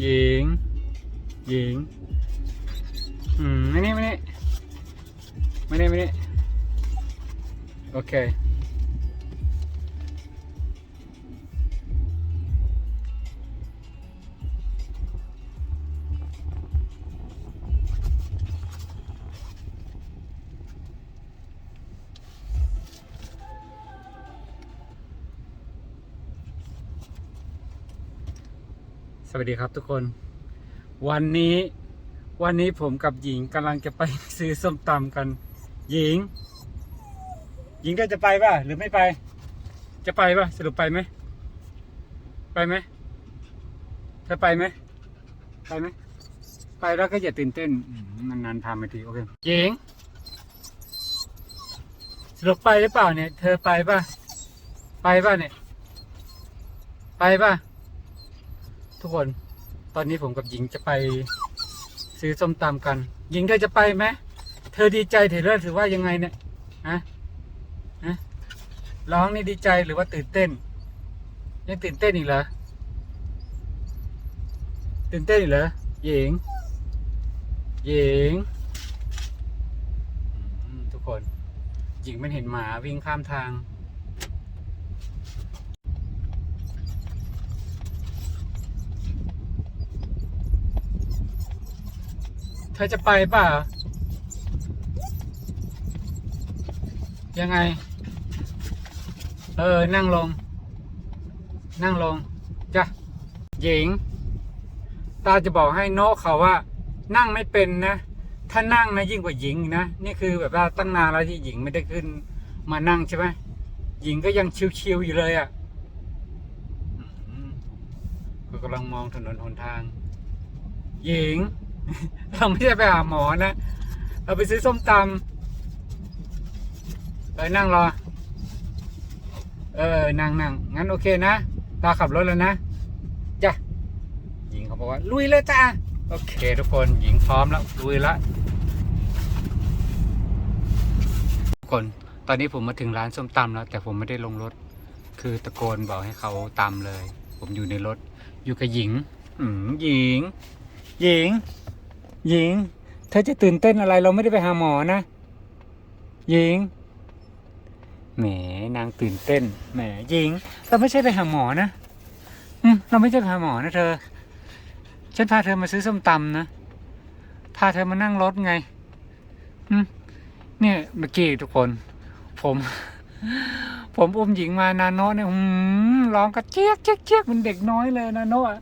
หญิง หญิง อืมไม่นี่ไม่นี่ไม่นี่ไม่นี่โอเค สวัสดีครับทุกคน วันนี้วันนี้ผมกับหญิงกำลังจะไปซื้อส้มตำกัน หญิง หญิงก็จะไปป่ะ หรือไม่ไป จะไปป่ะ สรุปไปไหม ไปไหมเธอไปไหมไปไหมไปแล้วก็อย่าตื่นเต้นอืมนานๆทำไปทีโอเคหญิงสรุปไปหรือเปล่าเนี่ย เธอไปป่ะ ไปป่ะเนี่ย ไปป่ะ ทุกคน ตอนนี้ผมกับหญิงจะไปซื้อส้มตำกัน หญิงเธอจะไปไหม เธอดีใจถือเลือถือว่ายังไงเนี่ยฮะฮะร้องนี่ดีใจหรือว่าตื่นเต้น ยังตื่นเต้นอีกเหรอ ตื่นเต้นอีกเหรอ หญิง หญิง ทุกคน หญิงมันเห็นหมาวิ่งข้ามทาง ธอจะไปเปล่ายังไง เออ นั่งลง นั่งลง จ้ะ หญิง ตาจะบอกให้โนเขาว่า นั่งไม่เป็นนะ ถ้านั่งนะยิ่งกว่าหญิงนะ นี่คือแบบว่าตั้งนานแล้วที่หญิงไม่ได้ขึ้น มานั่งใช่ไหมหญิงก็ยังชิวๆอยู่เลยอะ่ะก็กำลังมองถนนหนทาง หญิง เราไม่ได้ไปหาหมอนะ เราไปซื้อส้มตำเออนั่งรอ เออนั่งนั่งงั้นโอเคนะตาขับรถแล้วนะจ้ะหญิงเขาบอกว่า ลุยเลยจ้าโอเค ทุกคนหญิงพร้อมแล้วลุยละทุกคนตอนนี้ผมมาถึงร้านส้มตำแล้ว แต่ผมไม่ได้ลงรถ คือตะโกนบอกให้เขาตำเลย ผมอยู่ในรถ อยู่กับหญิง อืมหญิง หญิง หญิง เธอจะตื่นเต้นอะไรเราไม่ได้ไปหาหมอนะ หญิง แหมนางตื่นเต้น แหมหญิง เราไม่ใช่ไปหาหมอนะอืมเราไม่ใช่ไปหาหมอนะเธอ ฉันพาเธอมาซื้อส้มตำนะ พาเธอมานั่งรถไง อืมเนี่ยเมื่อกี้ทุกคน ผม ผมอุ้มหญิงมานาโนะเนี่ยอืมร้องกระเจี๊ยกเจี๊ยกเจี๊ยกเหมันเด็กน้อยเลยนาโนะอะ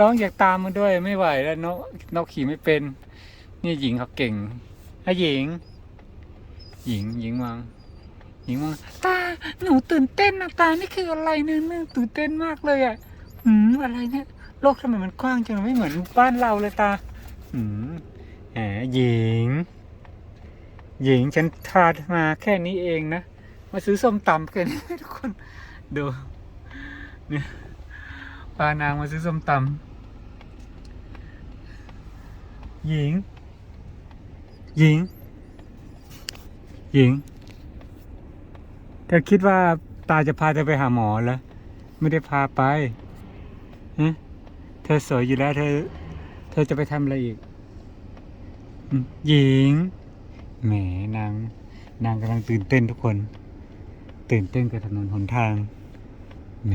ร้องอยากตามมาด้วยไม่ไหวแล้วนกนกขี่ไม่เป็น นี่หญิงเขาเก่งให้หญิง หญิงหญิงมองหญิงมองตาหนูตื่นเต้นนะตานี่คืออะไรเนี่ยเนี่ยตื่นเต้นมากเลยอะอืมอะไรเนี่ยโลกทำไมมันกว้างจังไม่เหมือนบ้านเราเลยตาอืมแหมหญิง หญิงฉันทามาแค่นี้เองนะมาซื้อส้มตำแค่นี้ทุกคนดูเนี่ยพานางมาซื้อส้มตำ หญิง หญิง หญิง เธอคิดว่าตาจะพาเธอไปหาหมอแล้วไม่ได้พาไปฮะเธอสวยอยู่แล้ว เธอ เธอจะไปทำอะไรอีก หญิง แหมนาง นางกำลังตื่นเต้นทุกคน ตื่นเต้นกับถนนหนทาง แหม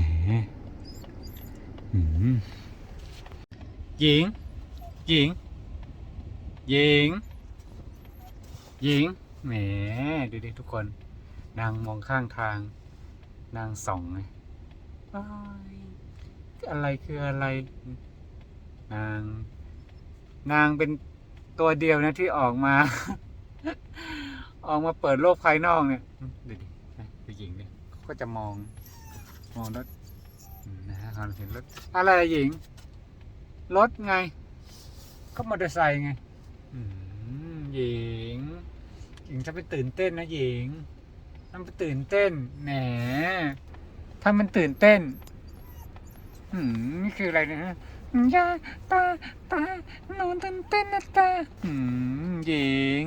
หญิง หญิง หญิง หญิง แหมดูดิทุกคน นางมองข้างทาง นางส่องไงอะไรคืออะไร นาง นางเป็นตัวเดียวนะที่ออกมา ออกมาเปิดโลกภายนอกเนี่ยดูดิดูหญิงดิเขาก็จะมอง มองรถอืมนะฮะเห็นรถ อะไรหญิง รถไง ก็มอเตอร์ไซค์ไง หญิง หญิงจะไปตื่นเต้นนะหญิงทำไปตื่นเต้น แหมถ้ามันตื่นเต้น อืมนี่คืออะไรนะฮะยาตาตาหนูตื่นเต้นนะตาอืมหญิง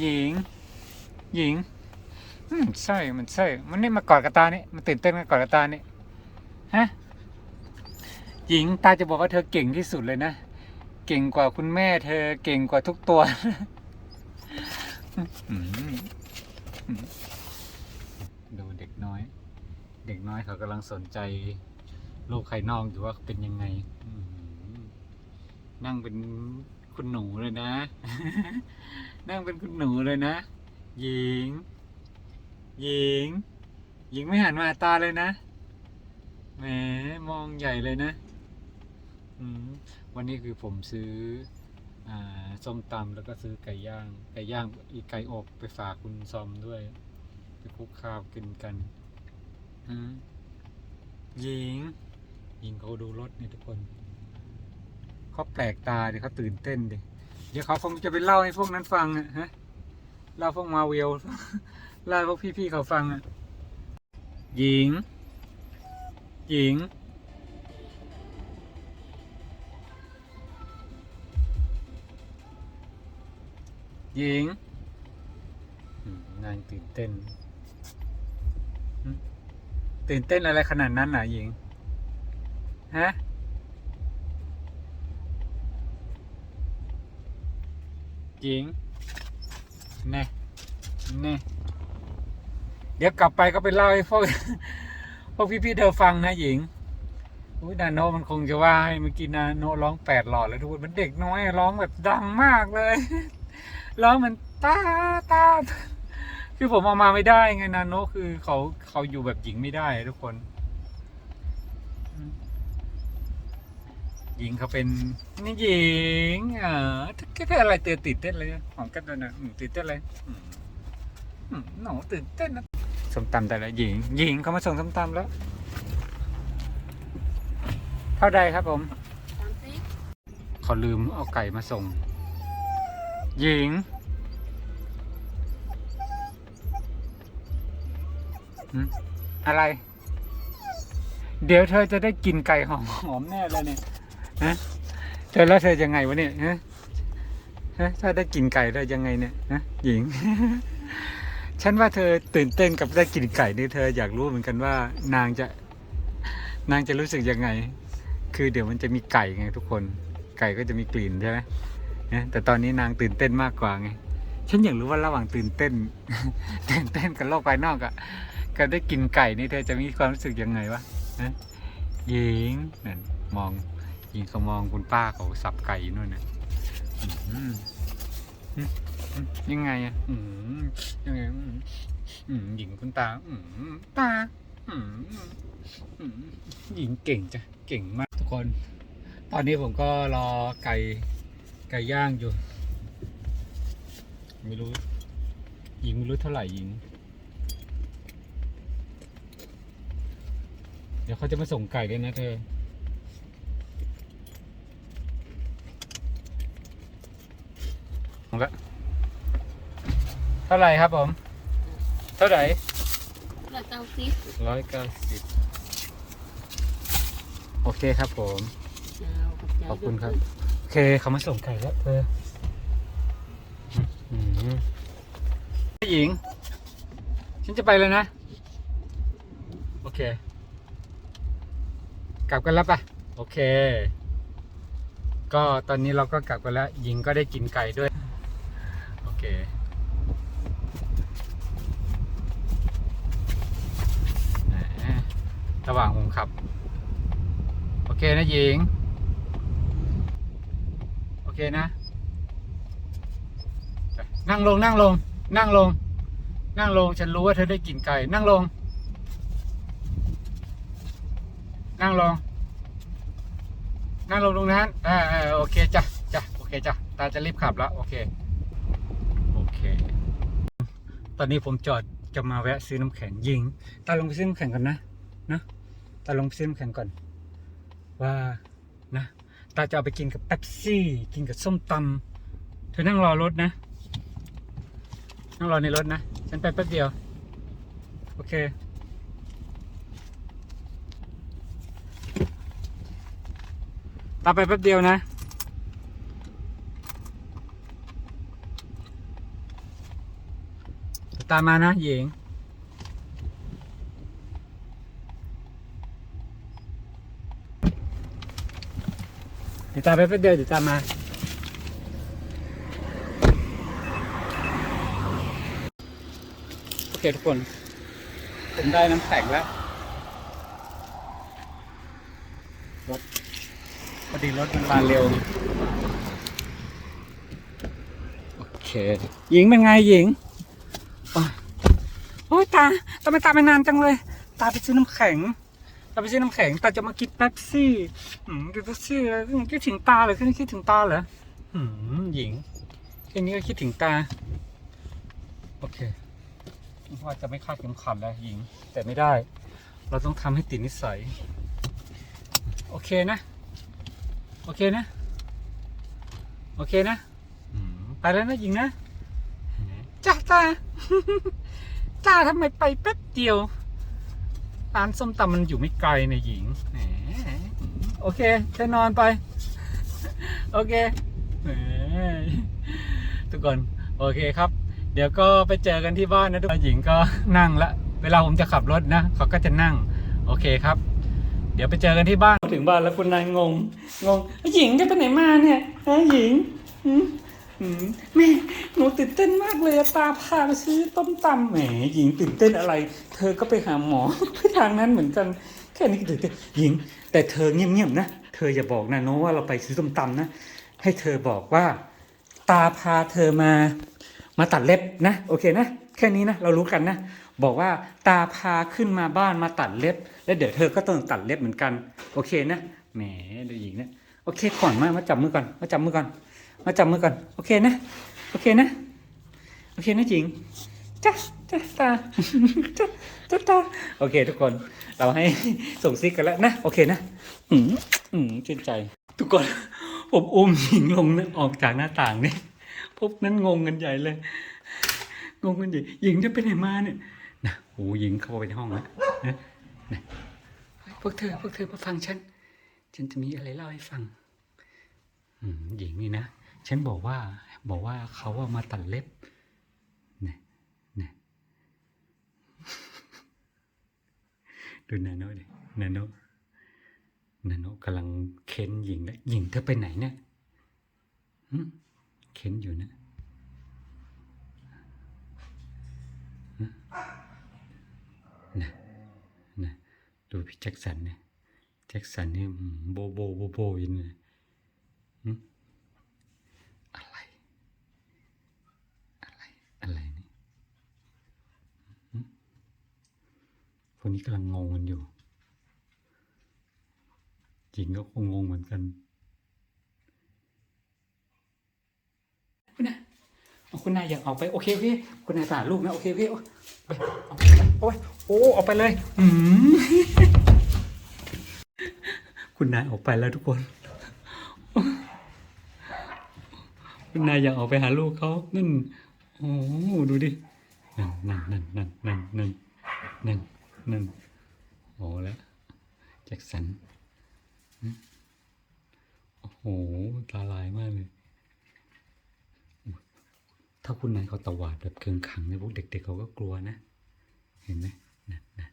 หญิง หญิงอืมใช่มันใช่มันนี่มากอดกับตานี่มันตื่นเต้นมากอดกับตานี่ฮะหญิงตาจะบอกว่าเธอเก่งที่สุดเลยนะ เก่งกว่าคุณแม่เธอ เก่งกว่าทุกตัว ดูเด็กน้อย เด็กน้อยเขากำลังสนใจโลกภายนอกอยู่ว่าเป็นยังไง นั่งเป็นคุณหนูเลยนะ นั่งเป็นคุณหนูเลยนะ หญิง หญิง หญิงไม่หันมาตาเลยนะ แหม มองใหญ่เลยนะ วันนี้คือผมซื้ออส้มตำแล้วก็ซื้อไก่ย่าง ไก่ย่างอีกไก่อบไปฝากคุณซอมด้วย ไปคุกข้าวกินกันหญิงหญิงเขาดูรถนี่ทุกคนเขาแปลกตาดิเขาตื่นเต้นดิเดี๋ยวเขาคงจะไปเล่าให้พวกนั้นฟังอะฮะเล่าพวกมาเวลเล่าพวกพี่ๆเขาฟังอะหญิง หญิง หญิงนางตื่นเต้น ตื่นเต้นอะไรขนาดนั้นน่ะหญิง ฮะ หญิงแน่แน่เดี๋ยวกลับไปก็ไปเล่าให้พวกพวกพี่ๆเธอฟังนะหญิงอุ้ยนาโนมันคงจะว่าให้เมื่อกี้นาโนร้องแปดหลอดแล้วทุกคนมันเด็กน้อยร้องแบบดังมากเลย ร้องเหมันตาตาคือผมเอามาไม่ได้ไงนาโนคือเขาเขาอยู่แบบหญิงไม่ได้ทุกคนอืมหญิงเขาเป็นนี่หญิงอ่าแค่อะไรเตือนติดเต้นเลยหอมกันด้วยนะอืมตื่นเต้นเลยอืมอืมหนูตื่นเต้นนะส้มตำแต่ละหญิง หญิงเขามาส่งส้มตำแล้ว เท่าใดครับผมสามสิบเขาลืมเอาไก่มาส่ง หญิง อะไร เดี๋ยวเธอจะได้กินไก่หอมหอมแน่เลยเนี่ยฮะเธอแล้วเธอยังไงวะเนี่ยฮะถ้าได้กินไก่ได้ยังไงเนี่ยฮะหญิง ฉันว่าเธอตื่นเต้นกับได้กินไก่นี่เธออยากรู้เหมือนกันว่า นางจะ นางจะรู้สึกยังไง คือเดี๋ยวมันจะมีไก่ไงทุกคน ไก่ก็จะมีกลิ่นใช่ไหม นะแต่ตอนนี้นางตื่นเต้นมากกว่าไงฉันอยากรู้ว่าระหว่างตื่นเต้น ตื่นเต้นกับโลกภายนอกอะกับได้กินไก่นี่เธอจะมีความรู้สึกยังไงวะนะหญิงนั่นมองหญิงเขามองคุณป้าเขาสับไก่นู่นนะยังไงอะยังไงหญิงคุณตาตาหญิงเก่งจ้ะเก่งมากทุกคน ตอนนี้ผมก็รอไก่ ก่ย่างอยู่ ไม่รู้หญิงไม่รู้เท่าไหร่หญิง เดี๋ยวเขาจะมาส่งไก่ด้วยนะเธอผมก็เท่าไหร่ครับผม เท่าไหร่ร้อยเก้าสิบร้อยเก้าสิบโอเคครับผมเอาขอบใจขอบคุณครับโอ เคเขามาส่งไก่แล้วเธออืมหญิง ฉันจะไปเลยนะ โอเค กลับกันแล้วปะโอเค ก็ตอนนี้เราก็กลับกันแล้ว หญิงก็ได้กินไก่ด้วย โอเคแหมระหว่างผมขับ โอเคนะหญิงโอ เคนะ นั่งลงนั่งลง นั่งลง นั่งลง ฉันรู้ว่าเธอได้กลิ่นไก่ นั่งลง นั่งลง นั่งลงตรงนั้นอ่าโอเคจ้ะจ้ะโอเคจ้ะตาจะรีบขับแล้ว โอเค โอเค ตอนนี้ผมจอดจะมาแวะซื้อน้ำแข็งยิง ตาลงไปซื้อน้ำแข็งก่อนนะ นะ ตาลงไปซื้อน้ำแข็งก่อน ว่า ตาจะเอาไปกินกับเป๊ปซี่ กินกับส้มตำเธอนั่งรอรถนะ นั่งรอในรถนะ ฉันไปแป๊บเดียว โอเค ตาไปแป๊บเดียวนะตามมานะหญิง เดี๋ยว ตามไปแป๊บเดียวเดี๋ยวตามมาโอเคทุกคน ผมได้น้ำแข็งแล้วรถพอดีรถมันมาเร็ว โอเค หญิงเป็นไงหญิงโอ๊ยโอ้ยตาทำไมตาไปนานจังเลย ตาไปซื้อน้ำแข็ง ตาไปซื้อน้ำแข็งแตาจะมากินเป๊ปซี่อืมกินเป๊ปซี่แล้วคิดถึงตาเหรอคิดคิดถึงตาเหรออืมหญิงแค่นี้ก็คิดถึงตา โอเคว่าจะไม่คาดเข็มขัดแล้วหญิง แต่ไม่ได้ เราต้องทำให้ติดนิสัย โอเคนะ โอเคนะ โอเคนะไปแล้วนะหญิงนะจ้าจ้าจ้าทำไมไปแป๊บเดียว ร้านส้มตำมันอยู่ไม่ไกลนะหญิงแหมโอเคจะนอนไป โอเคแหมทุกคนโอเคครับ เดี๋ยวก็ไปเจอกันที่บ้านนะทุกคนหญิงก็นั่งละเวลาผมจะขับรถนะเขาก็จะนั่ง โอเคครับ เดี๋ยวไปเจอกันที่บ้านถึงบ้านแล้วคุณนายงงงงหญิงจะไปไหนมาเนี่ยฮะหญิงหื แม่หนูตื่นเต้นมากเลยตาพาไปซื้อต้มตำแหมหญิงตื่นเต้นอะไร เธอก็ไปหาหมอไปทางนั้นเหมือนกันแค่นี้ก็ตื่นเต้นหญิง แต่เธอเงียบๆนะเธออย่าบอกนะโน้ว่าเราไปซื้อต้มตำนะให้เธอบอกว่า ตาพาเธอมา มาตัดเล็บนะโอเคนะแค่นี้นะเรารู้กันนะบอกว่าตาพาขึ้นมาบ้านมาตัดเล็บ แล้วเดี๋ยวเธอก็ต้องตัดเล็บเหมือนกัน โอเคนะแหมเดูหญิงนะโอเคก่อนมามาจับมือก่อนมาจับมือก่อน มาจับมือก่อน โอเคนะ โอเคนะ โอเคนะหญิงจ้าจ้าตาจ้าจ้าตาโอเค ทุกคน เราให้ส่งซิกกันแล้วนะ โอเคนะ อืมอืมชื่นใจ ทุกคน ผมอุ้มหญิงลงนะออกจากหน้าต่างนี่พวกนั้นงงกันใหญ่เลย งงกันใหญ่ หญิงจะไปไหนมาเนี่ยนะโอ้หญิงเข้าไปในห้องแล้วนะนะพวกเธอ พวกเธอมาฟังฉัน ฉันจะมีอะไรเล่าให้ฟัง หญิงนี่นะ ฉันบอกว่าบอกว่าเขาว่ามาตัดเล็บนะนะดูนาโนดินาโนนาโนกำลังเค้นหญิงนะหญิงเธอไปไหนเนี่ยเค้นอยู่นะนะนะดูพี่แจ็คสันเนี่ยแจ็คสันนี่โบโบโบโบอยินเลยหึอะไร อะไร อะไรนี่หึ คนนี้กำลังงงกันอยู่ จริงก็คงงงเหมือนกันคุณนายเอาคุณนายอยากออกไปโอเคโอเคคุณนายไปหาลูกนะโอเคโอเคโอ้ไปเอาไปโอ้ยโอ้ออกไปเลยอืมคุณนายออกไปแล้วทุกคน คุณนายอยากออกไปหาลูกเขานั่นโอ้ดูดินั่นนั่นนั่นนั่นนั่นนั่น นั่นนั่นโอ้แล้วแจ็คสันโอ้โหตาลายมากเลย ถ้าคุณนายเขาตวาดแบบเกิงขังเนี่ยพวกเด็ก ๆ เขาก็กลัวนะ เห็นไหมนะนะ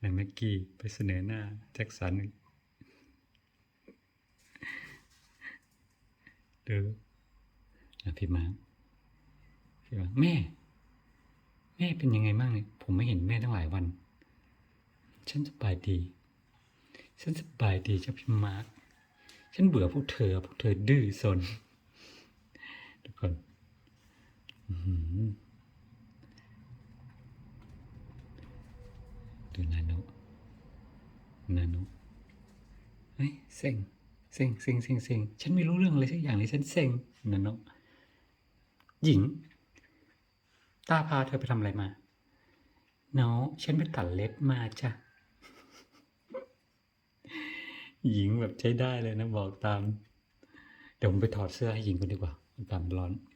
นายแม็กกี้ไปเสนอหน้าแจ็คสันเดูอะพี่มาพี่มาแม่ แม่เป็นยังไงบ้างเนี่ยผมไม่เห็นแม่ตั้งหลายวัน ฉันสบายดี ฉันสบายดีจ้ะพี่มาร์คฉันเบื่อพวกเธอ พวกเธอดื้อซนทุกคนดูนาโนนาโนเฮ้ยเซ็งเซ็งเซ็งเซ็งเซ็งฉันไม่รู้เรื่องอะไรสักอย่างเลยฉันเซ็งนาโนหญิง ตาพาเธอไปทำอะไรมา เนาะฉันไปตัดเล็บมาจ้ะ หญิงแบบใช้ได้เลยนะบอกตาม เดี๋ยวผมไปถอดเสื้อให้หญิงก่อนดีกว่าอากาศมันร้อน